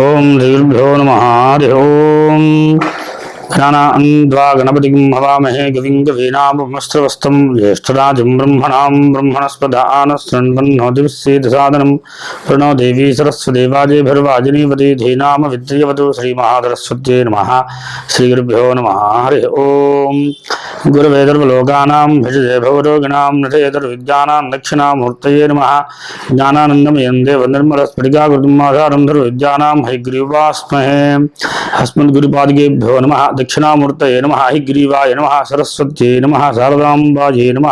ఓం శ్రీభ్యో నమ హరి ఓం. జ్ఞానాన్వా గణపతిం హవామహే గవిం గవీనామస్త్రవస్తం జ్యేష్ఠరాజం బ్రహ్మణాం బ్రహ్మణస్పదానస్రన్వన్నోదివిశ్చేదసాదనం ప్రణో దేవీ సరస్వదేవాజేభిర్వాజినీవతి ధీనామ విద్యవతు శ్రీమహాసరస్వత్యే నమ శ్రీగురుభ్యో నమ హరి ఓం గురువేదర్వలోకానాం భజదే భవరోగిణాం నటేతర్విద్యానాం దక్షిణామూర్తయే నమ జ్ఞానానందమయం దేవ నిర్మలస్ఫటికాకృతిమాధారం విద్యానాం హైగ్రీవాస్మహే అస్మద్గురుపాదికేభ్యో నమ దక్షిణామూర్తయే నమ హిగ్రీవాయ నమ సరస్వత్యై నమ శారదాంబాజే నమ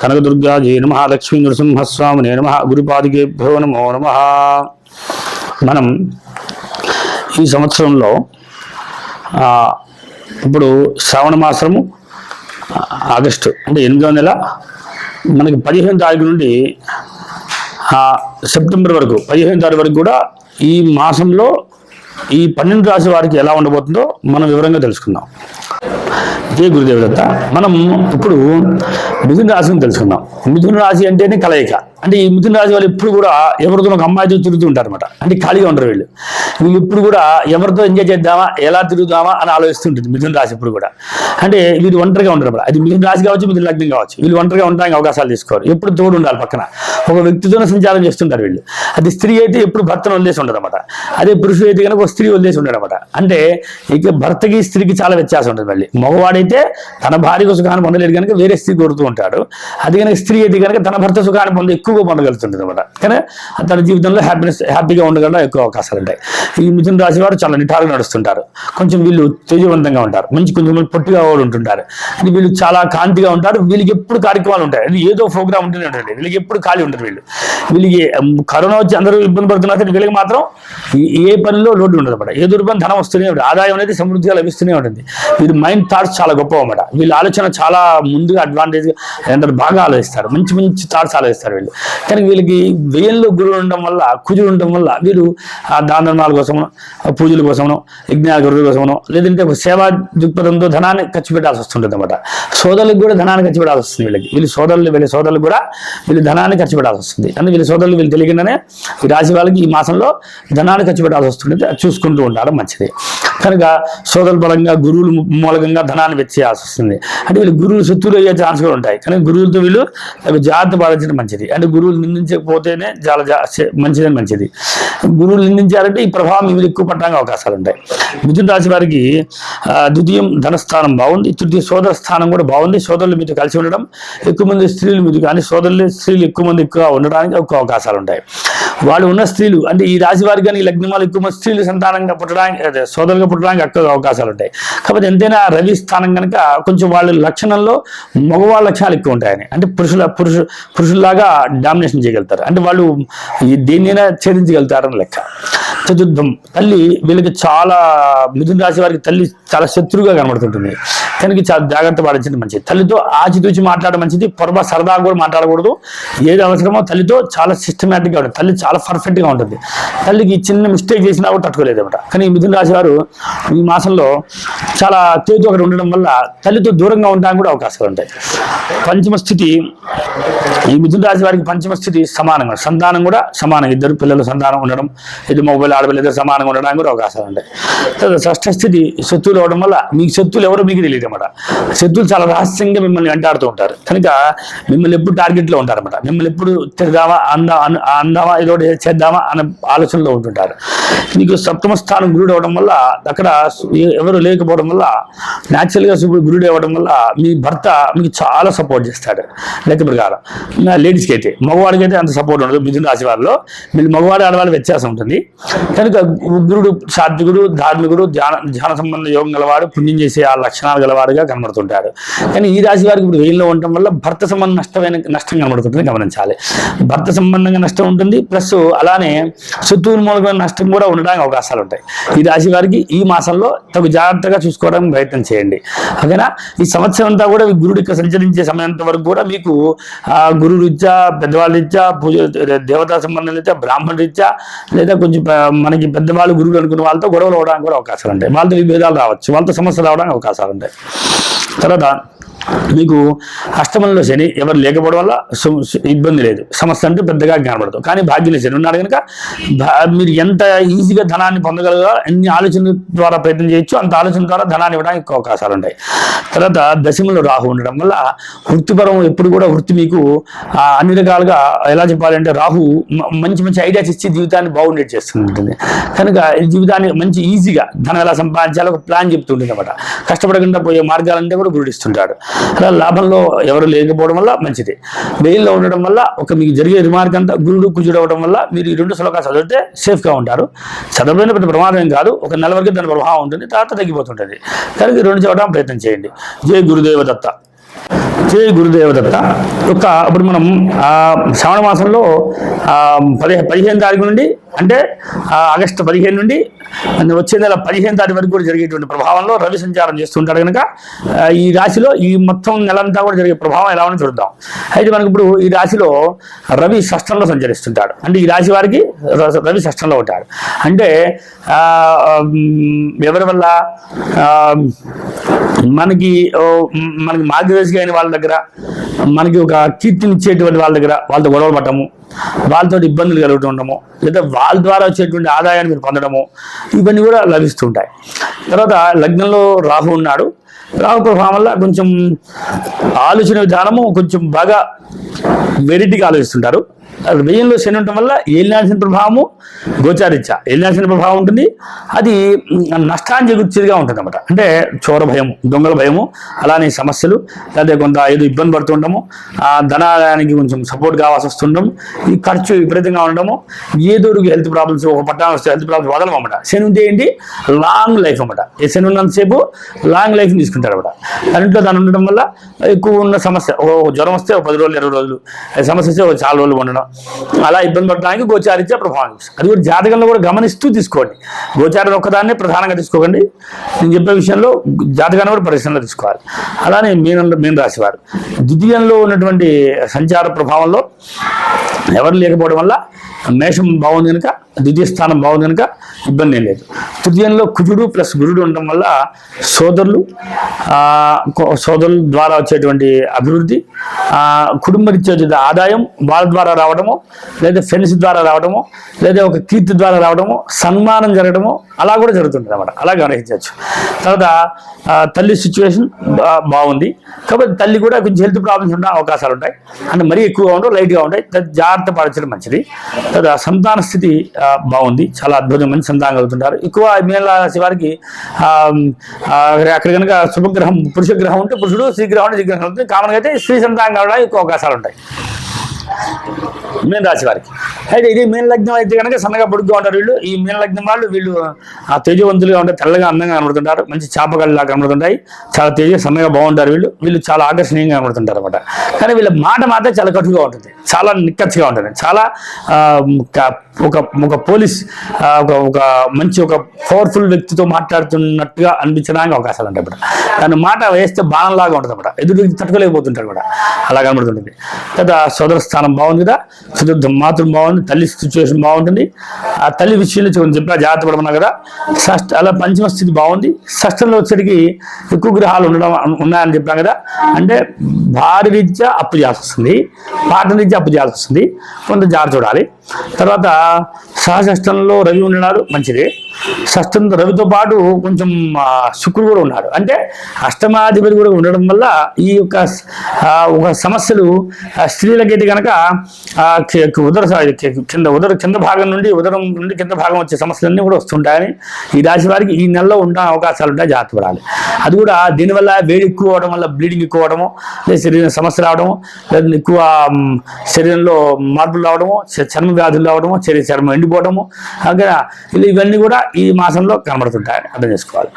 కనకదుర్గాజే నమ లక్ష్మీ నృసింహస్వామినే నమ గురుపాదికేభ్యో నమో నమ. మనం ఈ సంవత్సరంలో ఇప్పుడు శ్రావణ మాసము ఆగస్టు అంటే ఎనిమిదవ నెల మనకి పదిహేను తారీఖు నుండి సెప్టెంబర్ వరకు పదిహేను తారీఖు వరకు కూడా ఈ మాసంలో ఈ పన్నెండు రాశి వారికి ఎలా ఉండబోతుందో మనం వివరంగా తెలుసుకుందాం. జయ గురుదేవ్ మనం ఇప్పుడు మిథున రాశిని తెలుసుకుందాం. మిథున రాశి అంటేనే కలయిక. అంటే ఈ మిథున రాశి వాళ్ళు ఎప్పుడు కూడా ఎవరితో ఒక అమ్మాయితో తిరుగుతూ ఉంటారు అనమాట అంటే ఖాళీగా ఉండరు వీళ్ళు. వీళ్ళు ఇప్పుడు కూడా ఎవరితో ఎంజాయ్ చేద్దామా ఎలా తిరుగుదామా అని ఆలోచిస్తుంటుంది మిథున రాశి ఇప్పుడు కూడా. అంటే వీళ్ళు ఒంటరిగా ఉంటారు అది మిథున రాశి కావచ్చు మిథున లగ్నం కావచ్చు. వీళ్ళు ఒంటరిగా ఉండడానికి అవకాశాలు తీసుకోరు. ఎప్పుడు తోడు ఉండాలి పక్కన. ఒక వ్యక్తితోనే సంచారం చేస్తుంటారు వీళ్ళు. అది స్త్రీ అయితే ఎప్పుడు భర్తను వదిలేసి ఉండదు అనమాట అదే పురుషుడు అయితే కనుక ఒక స్త్రీ వదిలేసి ఉండడు అనమాట అంటే ఇక భర్తకి స్త్రీకి చాలా వ్యత్యాసం ఉంటుంది మళ్ళీ. మగవాడైతే తన భార్యకు సుఖాన్ని పొందలేడు కనుక వేరే స్త్రీ కోరుతూ ఉంటాడు. అది కనుక స్త్రీ అయితే కనుక తన భర్త సుఖాన్ని పొంది ఎక్కువగా పొందగలుగుతుంది అనమాట. కానీ తన జీవితంలో హ్యాపీనెస్ హ్యాపీగా ఉండగల ఎక్కువ అవకాశాలు ఉంటాయి. ఈ మిథున రాశి వారు చాలా నిటారుగా నడుస్తుంటారు. కొంచెం వీళ్ళు తేజవంతంగా ఉంటారు. మంచి కొంచెం పొట్టిగా వాళ్ళు ఉంటుంటారు. అని వీళ్ళు చాలా కాంతిగా ఉంటారు. వీళ్ళకి ఎప్పుడు కార్యక్రమాలు ఉంటాయి. ఏదో ప్రోగ్రామ్ ఉంటూనే ఉంటుంది. వీళ్ళకి ఎప్పుడు ఖాళీ ఉంటారు వీళ్ళు. వీళ్ళకి కరోనా వచ్చి అందరూ ఇబ్బంది పడుతున్నారు వీళ్ళకి మాత్రం ఈ- ఏ పనిలో లోటు ఉండదు అనమాట. ఏ దుర్పని ధనం వస్తూనే ఉంటుంది. ఆదాయం అనేది సమృద్ధిగా లభిస్తూనే ఉంటుంది. వీళ్ళు మైండ్ థాట్స్ చాలా గొప్ప అనమాట వీళ్ళ ఆలోచన చాలా ముందుగా అడ్వాంటేజ్ ఏంటంటే బాగా ఆలోచిస్తారు. మంచి మంచి థాట్స్ ఆలోచిస్తారు వీళ్ళు. కానీ వీళ్ళకి వేయంలో గురువులు ఉండడం వల్ల కుజులు ఉండడం వల్ల వీరు ఆ దాన ధర్మాల కోసమో పూజల కోసమో యజ్ఞాల గురువుల కోసమో లేదంటే సేవా దృక్పథంతో ధనాన్ని ఖర్చు పెట్టాల్సి వస్తుంటుంది అనమాట సోదరులకు కూడా ధనాన్ని ఖర్చు పెట్టాల్సి వస్తుంది వీళ్ళకి. వీళ్ళు సోదరులు వీళ్ళ సోదరులు కూడా వీళ్ళు ధనాన్ని ఖర్చు పెట్టాల్సి వస్తుంది. అంటే వీళ్ళ సోదరులు వీళ్ళు తెలియకుండానే ఈ రాశి వాళ్ళకి ఈ మాసంలో ధనాన్ని ఖర్చు పెట్టాల్సి వస్తుంది అది చూసుకుంటూ ఉండడం మంచిది. కనుక సోదరుల బలంగా గురువులు మూలకంగా ధనాన్ని వెచ్చేయాల్సి వస్తుంది. అంటే వీళ్ళు గురువులు శత్రువులు అయ్యే ఛాన్స్ కూడా ఉంటాయి. కానీ గురువులతో వీళ్ళు జాగ్రత్త పాటించడం మంచిది. అంటే గురువులు నిందించకపోతేనే చాలా జా- చే- మంచిదని మంచిది. గురువులు నిందించారంటే ఈ ప్రభావం ఇవి ఎక్కువ పట్టడానికి అవకాశాలు ఉంటాయి. మిథున రాశి వారికి ద్వితీయం ధనస్థానం బాగుంది. తృతీయ సోదర స్థానం కూడా బాగుంది. సోదరులు మీతో కలిసి ఉండడం ఎక్కువ మంది స్త్రీలు మీతో కానీ సోదరులు స్త్రీలు ఎక్కువ మంది ఎక్కువ ఉండడానికి ఎక్కువ అవకాశాలు ఉంటాయి. వాళ్ళు ఉన్న స్త్రీలు అంటే ఈ రాశి వారికి కానీ లగ్నం వాళ్ళు ఎక్కువ స్త్రీలు సంతానంగా పుట్టడానికి అదే సోదరులుగా పుట్టడానికి ఎక్కువ అవకాశాలు ఉంటాయి. కాబట్టి ఎంతైనా రవి స్థానం కనుక కొంచెం వాళ్ళ లక్షణంలో మగవాళ్ళ లక్షణాలు ఎక్కువ ఉంటాయని. అంటే పురుషుల పురుషు పురుషుల్లాగా డామినేషన్ చేయగలుగుతారు. అంటే వాళ్ళు ఈ దేన్నైనా ఛేదించగలుగుతారని లెక్క. చతుర్థం తల్లి వీళ్ళకి చాలా మిథున రాశి వారికి తల్లి చాలా శత్రువుగా కనబడుతుంటుంది. తనకి చాలా జాగ్రత్త పాటించడం మంచిది. తల్లితో ఆచితూచి మాట్లాడడం మంచిది. పొరపా సరదాగా కూడా మాట్లాడకూడదు. ఏది అవసరమో తల్లితో చాలా సిస్టమేటిక్గా ఉంటుంది. తల్లి చాలా పర్ఫెక్ట్గా ఉంటుంది. తల్లికి చిన్న మిస్టేక్ చేసినా కూడా తట్టుకోలేదు అనమాట కానీ మిథున రాశి వారు ఈ మాసంలో చాలా తేజు అక్కడ ఉండడం వల్ల తల్లితో దూరంగా ఉండడానికి కూడా అవకాశాలు ఉంటాయి. పంచమ స్థితి ఈ మిథున రాశి వారికి పంచమ స్థితి సమానంగా సంతానం కూడా సమానం. ఇద్దరు పిల్లలు సంతానం ఉండడం ఇది మొబైల్ ఆడపిల్ల ఇద్దరు సమానంగా ఉండడానికి కూడా అవకాశాలు ఉంటాయి తర్వాత షష్ఠ స్థితి శత్రువులు అవడం వల్ల మీకు శత్రువులు ఎవరో మీకు తెలియదు అనమాట శత్రువులు చాలా రహస్యంగా మిమ్మల్ని వెంటాడుతూ ఉంటారు. కనుక మిమ్మల్ని ఎప్పుడు టార్గెట్లో ఉంటారన్నమాట. మిమ్మల్ని ఎప్పుడు తిరదామా అందా అందామా ఏదో చేద్దామా అనే ఆలోచనలో ఉంటుంటారు. మీకు సప్తమ స్థానం గురుడు అవడం వల్ల అక్కడ ఎవరు లేకపోవడం వల్ల న్యాచురల్గా గురుడు అవ్వడం వల్ల మీ భర్త మీకు చాలా సపోర్ట్ చేస్తాడు. లెక్క ప్రకారం. లేడీస్కి అయితే మగవాడికి అయితే అంత సపోర్ట్ ఉండదు. మిథున రాశి వారిలో. మీరు మగవాడి ఆడవాళ్ళ వ్యత్యాసం ఉంటుంది. కనుక గురుడు సాత్వికుడు ధార్మికుడు ధ్యాన ధ్యాన సంబంధ యోగం గలవాడు పుణ్యం చేసే ఆ లక్షణాలు గలవాడుగా కనబడుతుంటాడు. కానీ ఈ రాశి వారికి ఇప్పుడు వెయిల్లో ఉండటం వల్ల భర్త సంబంధం నష్టమైన నష్టం కనబడుతుంటుంది గమనించాలి. భర్త సంబంధంగా నష్టం ఉంటుంది ప్లస్ అలానే శత్రువుల మూలకమైన నష్టం కూడా ఉండడానికి అవకాశాలు ఉంటాయి. ఈ రాశి వారికి ఈ మాసంలో తగు జాగ్రత్తగా చూసుకోవడానికి ప్రయత్నం చేయండి. ఓకేనా? ఈ సంవత్సరం అంతా కూడా గురుడు ఇక్కడ సంచరించే సమయంత వరకు కూడా మీకు ఆ గురు రీత్యా పెద్దవాళ్ళ రీత్యా పూజ దేవతా సంబంధం రీత్యా బ్రాహ్మణ రీత్యా లేదా కొంచెం మనకి పెద్దవాళ్ళు గురువులు అనుకున్న వాళ్ళతో గొడవలు అవడానికి కూడా అవకాశాలు ఉంటాయి. వాళ్ళతో విభేదాలు రావచ్చు. వాళ్ళతో సమస్యలు రావడానికి అవకాశాలు ఉంటాయి. తర్వాత మీకు అష్టమంలో శని ఎవరు లేకపోవడం వల్ల ఇబ్బంది లేదు. సమస్య అంటే పెద్దగా కనబడదు కానీ భాగ్యంలో శని ఉన్నాడు కనుక భా- మీరు ఎంత ఈజీగా ధనాన్ని పొందగలగా ఎన్ని ఆలోచనల ద్వారా ప్రయత్నం చేయొచ్చు అంత ఆలోచన ద్వారా ధనాన్ని ఇవ్వడానికి అవకాశాలు ఉంటాయి. తర్వాత దశములో రాహు ఉండడం వల్ల వృత్తిపరం ఎప్పుడు కూడా వృత్తి మీకు అన్ని రకాలుగా ఎలా చెప్పాలంటే రాహు మంచి మంచి ఐడియాస్ ఇచ్చి జీవితాన్ని బాగుండేది చేస్తుంటుంది. కనుక ఈ జీవితాన్ని మంచి ఈజీగా ధనం ఎలా సంపాదించాలో ఒక ప్లాన్ చెప్తుంటుంది అనమాట కష్టపడకుండా పోయే మార్గాలంటే కూడా గురుడిస్తుంటాడు అలా లాభంలో ఎవరు లేకపోవడం వల్ల మంచిది. వెయిల్లో ఉండడం వల్ల ఒక మీకు జరిగే రిమార్క్ అంతా గురుడు కుజుడు అవడం వల్ల మీరు ఈ రెండు శ్లోకాలు చదివితే సేఫ్గా ఉంటారు. చదవడం పెద్ద ప్రమాదం కాదు. ఒక నెల వరకు దాని ప్రభావం ఉంటుంది తర్వాత తగ్గిపోతుంటుంది. కనుక రెండు చదవడం ప్రయత్నం చేయండి. జై గురుదేవ దత్త జై గురుదేవ దత్త. యొక్క ఇప్పుడు మనం శ్రావణ మాసంలో పదిహే పదిహేను తారీఖు నుండి అంటే ఆగస్టు పదిహేను నుండి వచ్చే నెల పదిహేను తారీఖు వరకు కూడా జరిగేటువంటి ప్రభావంలో రవి సంచారం చేస్తుంటాడు కనుక ఈ రాశిలో ఈ మొత్తం నెలంతా కూడా జరిగే ప్రభావం ఎలా ఉందో చూద్దాం. అయితే మనకి ఇప్పుడు ఈ రాశిలో రవి షష్టంలో సంచరిస్తుంటాడు. అంటే ఈ రాశి వారికి రవి షష్టంలో ఉంటాడు. అంటే ఎవరి వల్ల? మనకి మనకి మార్గదర్శి అయిన వాళ్ళ దగ్గర మనకి ఒక కీర్తినిచ్చేటువంటి వాళ్ళ దగ్గర వాళ్ళతో గొడవలు పడటము వాళ్ళతో ఇబ్బందులు కలుగుతూ ఉండము లేదా వాళ్ళ ద్వారా వచ్చేటువంటి ఆదాయాన్ని మీరు పొందడము ఇవన్నీ కూడా లభిస్తుంటాయి. తర్వాత లగ్నంలో రాహు ఉన్నాడు. రాహు ప్రభావం వల్ల కొంచెం ఆలోచన విధానము కొంచెం బాగా వెరైటీగా ఆలోచిస్తుంటారు. వ్యయంలో శని ఉండటం వల్ల ఏలినాల్సిన ప్రభావము గోచారిచ్చ ఏలినాల్సిన ప్రభావం ఉంటుంది. అది నష్టాన్ని చేకూర్చేదిగా ఉంటుంది అనమాట అంటే చోర భయము దొంగల భయము అలానే సమస్యలు లేదా కొంత ఏదో ఇబ్బంది పడుతుండము ఆ ధనానికి కొంచెం సపోర్ట్ కావాల్సి వస్తుండడం ఈ ఖర్చు విపరీతంగా ఉండడము ఏదో హెల్త్ ప్రాబ్లమ్స్ ఒక పట్టణం వస్తే హెల్త్ ప్రాబ్లమ్స్ వదలం అనమాట శని ఉంటే ఏంటి? లాంగ్ లైఫ్ అన్నమాట. ఏ శని ఉన్నంతసేపు లాంగ్ లైఫ్ తీసుకుంటారు అనమాట దాంట్లో దాని ఉండడం వల్ల ఎక్కువ ఉన్న సమస్య ఓ జ్వరం వస్తే ఒక పది రోజులు ఇరవై రోజులు సమస్య వస్తే ఒక చాలా రోజులు ఉండడం. అలా ఇబ్బంది పడడానికి గోచారిత్య ప్రభావం. అది కూడా జాతకంలో కూడా గమనిస్తూ తీసుకోండి. గోచారం ఒక్కదాన్నే ప్రధానంగా తీసుకోకండి. నేను చెప్పే విషయంలో జాతకాన్ని కూడా పరిశ్రమలో తీసుకోవాలి. అలానే మీనంలో మీన రాశివారు. ద్వితీయంలో ఉన్నటువంటి సంచార ప్రభావంలో ఎవరు లేకపోవడం వల్ల మేషం బాగుంది కనుక ద్వితీయ స్థానం బాగుంది కనుక ఇబ్బంది ఏం లేదు. తృతీయంలో కుజుడు ప్లస్ గురుడు ఉండడం వల్ల సోదరులు సోదరుల ద్వారా వచ్చేటువంటి అభివృద్ధి కుటుంబ రీత్యా ఆదాయం వాళ్ళ ద్వారా రావడము లేదా ఫ్రెండ్స్ ద్వారా రావడము లేదా ఒక కీర్తి ద్వారా రావడము సన్మానం జరగడము అలా కూడా జరుగుతుంది అనమాట అలా గమనించవచ్చు. తర్వాత తల్లి సిచ్యువేషన్ బాగుంది. కాబట్టి తల్లి కూడా కొంచెం హెల్త్ ప్రాబ్లమ్స్ ఉండే అవకాశాలు ఉంటాయి. అంటే మరీ ఎక్కువగా ఉండవు లైట్గా ఉంటాయి. జాగ్రత్త పరచడం మంచిది. తర్వాత సంతాన స్థితి బాగుంది. చాలా అద్భుతమైన సంతానం కలుగుతుంటారు. ఎక్కువ మీన రాశి వారికి అక్కడ కనుక శుభగ్రహం పురుష గ్రహం ఉంటే పురుషుడు స్త్రీ గ్రహం ఉంటే స్త్రీ ఉంటుంది కామన్గా అయితే స్త్రీ సంతానం కావడానికి ఎక్కువ అవకాశాలు ఉంటాయి. మీన రాశి వారికి. అయితే ఇది మీన లగ్నం అయితే కనుక సన్నగా పొడుగ్గా ఉంటారు వీళ్ళు. ఈ మీన లగ్నం వాళ్ళు వీళ్ళు ఆ తేజవంతులుగా ఉంటారు తెల్లగా అందంగా కనబడుతుంటారు. మంచి చేపగళ్ళలా కనబడుతుంటాయి. చాలా తేజ సన్నగా బాగుంటారు వీళ్ళు. వీళ్ళు చాలా ఆకర్షణీయంగా కనబడుతుంటారు అనమాట కానీ వీళ్ళ మాట మాత్రం చాలా కటుగా ఉంటుంది. చాలా నిక్కచ్చిగా ఉంటుంది. చాలా ఒక- ఒక పోలీస్ ఒక ఒక మంచి ఒక పవర్ఫుల్ వ్యక్తితో మాట్లాడుతున్నట్టుగా అనిపించడానికి అవకాశాలు ఉంటాయి అన్నమాట. దాని మాట వేస్తే బాణంలాగా ఉంటుంది అన్నమాట ఎదురు తట్టుకోలేకపోతుంటారు కూడా అలా కనబడుతుంటుంది. తర్వాత సోదర స్థానం బాగుంది కదా? చతుర్థం మాతృం బాగుంది తల్లి సిచ్యువేషన్ బాగుంటుంది. ఆ తల్లి విషయంలో కొంచెం చెప్పా జాగ్రత్త పడమన్నా కదా? షష్ఠ అలా పంచమ స్థితి బాగుంది. షష్టంలో వచ్చేటికి ఎక్కువ గ్రహాలు ఉండడం ఉన్నాయని చెప్పాం కదా? అంటే భారీ రీత్యా అప్పు చేయాల్సి వస్తుంది. పాట రీత్యా అప్పు చేయాల్సి వస్తుంది. కొంత జాగ్రత్త చూడాలి. తర్వాత సహషష్టంలో రవి ఉన్నాడు మంచిది. షష్టం రవితో పాటు కొంచెం శుక్రుడు కూడా ఉన్నాడు. అంటే అష్టమాధిపతి కూడా ఉండడం వల్ల ఈ యొక్క ఒక సమస్యలు స్త్రీలకైతే కనుక ఆ, ఉదర కింద ఉదర కింద భాగం నుండి ఉదరం నుండి కింద భాగం వచ్చే సమస్యలన్నీ కూడా వస్తుంటాయని ఈ రాశి వారికి ఈ నెలలో ఉండే అవకాశాలు ఉంటాయి జాగ్రత్త పడాలి అది కూడా దీనివల్ల వేడి ఎక్కువ అవడం వల్ల బ్లీడింగ్ ఎక్కువ అవడము లేదా శరీరం సమస్య రావడము లేదా ఎక్కువ శరీరంలో మార్పులు రావడము చర్మ వ్యాధులు రావడము శరీర చర్మం ఎండిపోవడము అక్కడ ఇలా ఇవన్నీ కూడా ఈ మాసంలో కనబడుతుంటాయి అర్థం చేసుకోవాలి.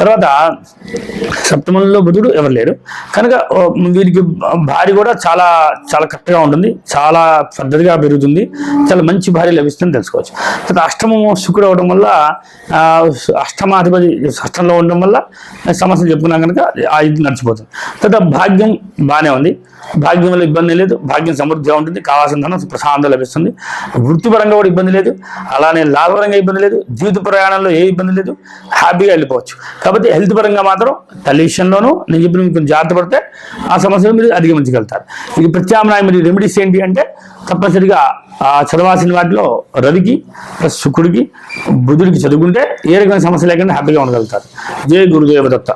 తర్వాత సప్తమంలో బుధుడు ఎవరు లేరు. కనుక వీరికి భార్య కూడా చాలా చాలా కరెక్ట్గా ఉంటుంది. చాలా పద్ధతిగా పెరుగుతుంది. చాలా మంచి భార్య లభిస్తుందని తెలుసుకోవచ్చు. తర్వాత అష్టమము శుక్రుడు అవడం వల్ల అష్టమాధిపతి అష్టంలో ఉండడం వల్ల సమస్యలు చెప్పుకున్నాం కనుక ఆ ఇది నడిచిపోతుంది. తర్వాత భాగ్యం బాగానే ఉంది. భాగ్యం వల్ల ఇబ్బంది లేదు. భాగ్యం సమృద్ధిగా ఉంటుంది. కావాల్సిన ధనం ప్రశాంతం లభిస్తుంది. వృత్తిపరంగా కూడా ఇబ్బంది లేదు. అలానే లాభపరంగా ఇబ్బంది లేదు. జీవిత ప్రయాణంలో ఏ ఇబ్బంది లేదు. హ్యాపీగా వెళ్ళిపోవచ్చు. కాబట్టి హెల్త్ పరంగా మాత్రం తల్లి విషయంలోనూ నేను చెప్పిన మీకు కొంచెం జాగ్రత్త పడితే ఆ సమస్యలు మీరు అధిగమించగలుగుతారు. ఇది ప్రత్యామ్నాయం మీరు రెమెడీస్ ఏంటి అంటే తప్పనిసరిగా ఆ చదవాల్సిన వాటిలో రవికి ప్లస్ శుక్రుడికి బుధుడికి చదువుకుంటే ఏ రకమైన సమస్య లేకుండా హ్యాపీగా ఉండగలుగుతారు. జయ గురుదేవ దత్త.